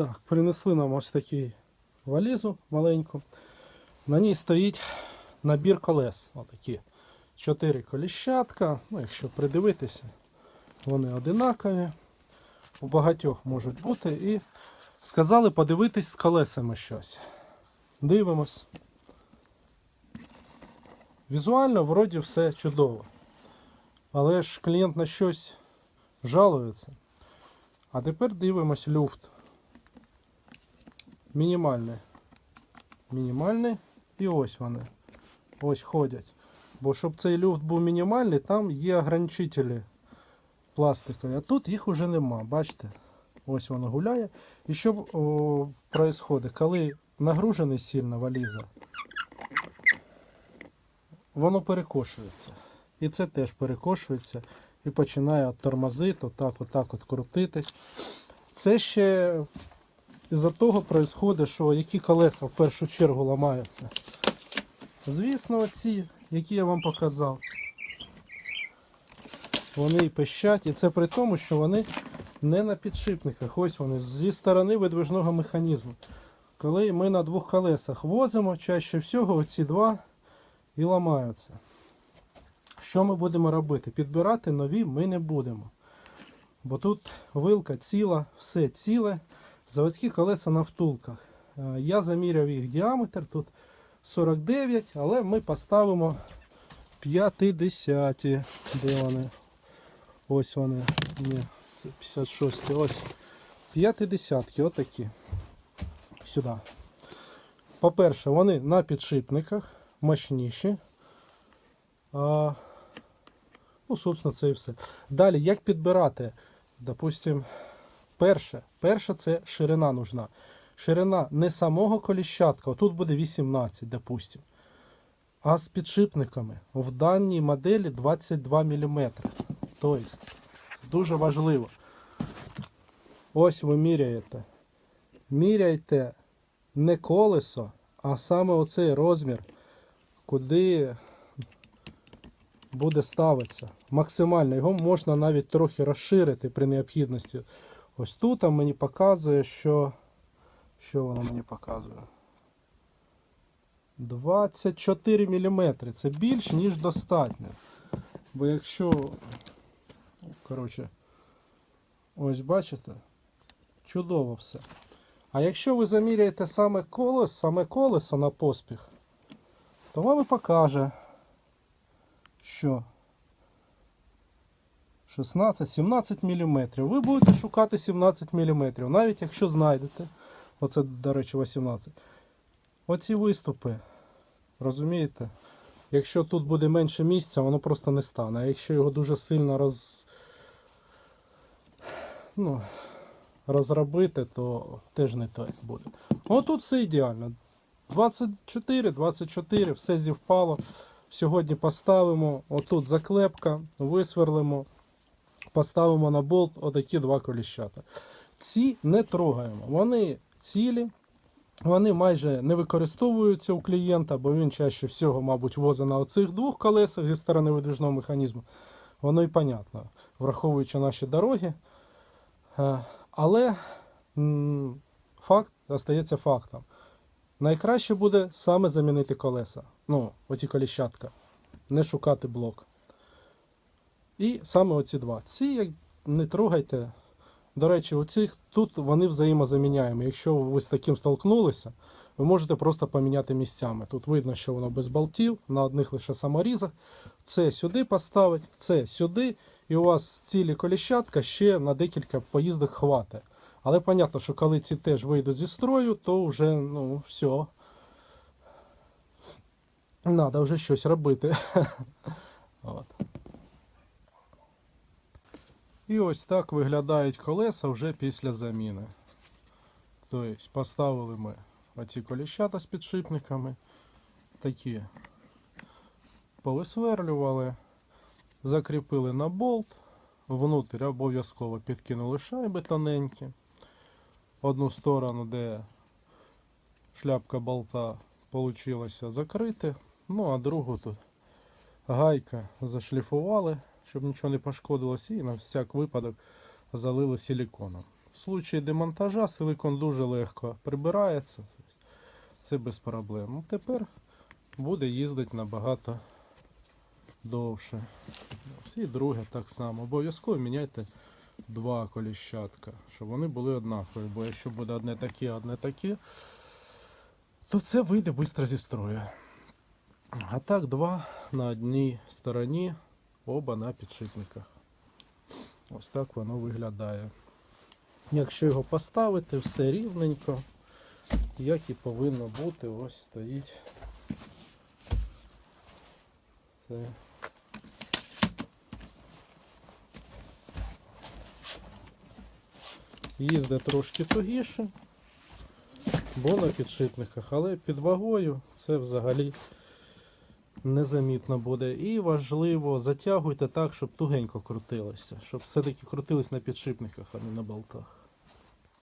Так, принесли нам ось таку валізу маленьку. На ній стоїть набір колес. Отакі. Чотири коліщатка. Ну, якщо придивитися, вони одинакові. У багатьох можуть бути. І сказали подивитись з колесами щось. Дивимось. Візуально вроді все чудово. Але ж клієнт на щось жалується. А тепер дивимось люфт. Мінімальний. Мінімальний. І ось вони. Ось ходять. Бо щоб цей люфт був мінімальний, там є ограничителі пластикові. А тут їх уже нема. Бачите? Ось воно гуляє. І що происходить? Коли нагружений сильно валіза, воно перекошується. І це теж перекошується і починає тормозити, отак, отак от крутитись. Це ще із-за того происходить, що які колеса в першу чергу ламаються. Звісно, оці, які я вам показав. Вони пищать, і це при тому, що вони не на підшипниках. Ось вони зі сторони видвижного механізму. Коли ми на двох колесах возимо, чаще всього оці два і ламаються. Що ми будемо робити? Підбирати нові ми не будемо. Бо тут вилка ціла, все ціле. Заводські колеса на втулках. Е, Я заміряв їх діаметр, тут 49, але ми поставимо 50. Де вони? Ось вони. Ні, це 56. Ось 50, отакі. Сюди. По-перше, вони на підшипниках мощніші. А, ну, собственно, це і все. Далі, як підбирати? Допустим, перше, перше це ширина нужна. Ширина не самого коліщатка, тут буде 18, допустим. А з підшипниками в даній моделі 22 мм. Тобто, це дуже важливо. Ось ви міряєте. Міряйте не колесо, а саме оцей розмір, куди буде ставитися. Максимально його можна навіть трохи розширити при необхідності. Ось тут мені показує, що. Що воно мені показує? 24 мм. Це більш, ніж достатньо. Бо якщо. Коротше, ось бачите? Чудово все. А якщо ви заміряєте саме колесо, саме колесо на поспіх, то вам і покаже, що 16-17 мм. Ви будете шукати 17 мм, навіть якщо знайдете. Оце, до речі, 18. Оці виступи. Розумієте? Якщо тут буде менше місця, воно просто не стане. А якщо його дуже сильно роз... ну, розробити, то теж не так буде. Отут все ідеально. 24, 24, все зівпало. Сьогодні поставимо. Отут заклепка, висверлимо, поставимо на болт отакі два коліщата. Ці не трогаємо. Вони цілі. Вони майже не використовуються у клієнта, бо він чаще всього, мабуть, возить на оцих двох колесах зі сторони видвижного механізму. Воно і понятно, враховуючи наші дороги. Е, Але факт остається фактом. Найкраще буде саме замінити колеса. Ну, оці коліщатка. Не шукати блок. І саме оці два. Ці не трогайте. До речі, у тут вони взаємозаміняємо. Якщо ви з таким столкнулися, ви можете просто поміняти місцями. Тут видно, що воно без болтів, на одних лише саморізах. Це сюди поставить, це сюди, і у вас цілі коліщатка ще на декілька поїздок хватить. Але понятно, що коли ці теж вийдуть зі строю, то вже ну, все. Надо вже щось робити. От. І ось так виглядають колеса вже після заміни. Тобто поставили ми оці коліщата з підшипниками, такі повисверлювали, закріпили на болт, внутрі обов'язково підкинули шайби тоненькі. Одну сторону, де шляпка болта получилося закрити, ну а другу тут гайка зашліфували, щоб нічого не пошкодилось, і на всяк випадок залили силіконом. случаї демонтажа силикон дуже легко прибирається. Це без проблем. Ну, Тепер буде їздити набагато довше. І друге так само. Обов'язково міняйте два коліщатка, щоб вони були однакові. Бо якщо буде одне таке, одне таке, то це вийде швидко зі строю. А так два на одній стороні, оба на підшипниках. Ось так воно виглядає. Якщо його поставити, все рівненько, як і повинно бути, ось стоїть. Це. Їздить трошки тугіше, бо на підшипниках, але під вагою це взагалі незамітно буде. І важливо, затягуйте так, щоб тугенько крутилося, щоб все-таки крутилось на підшипниках, а не на болтах.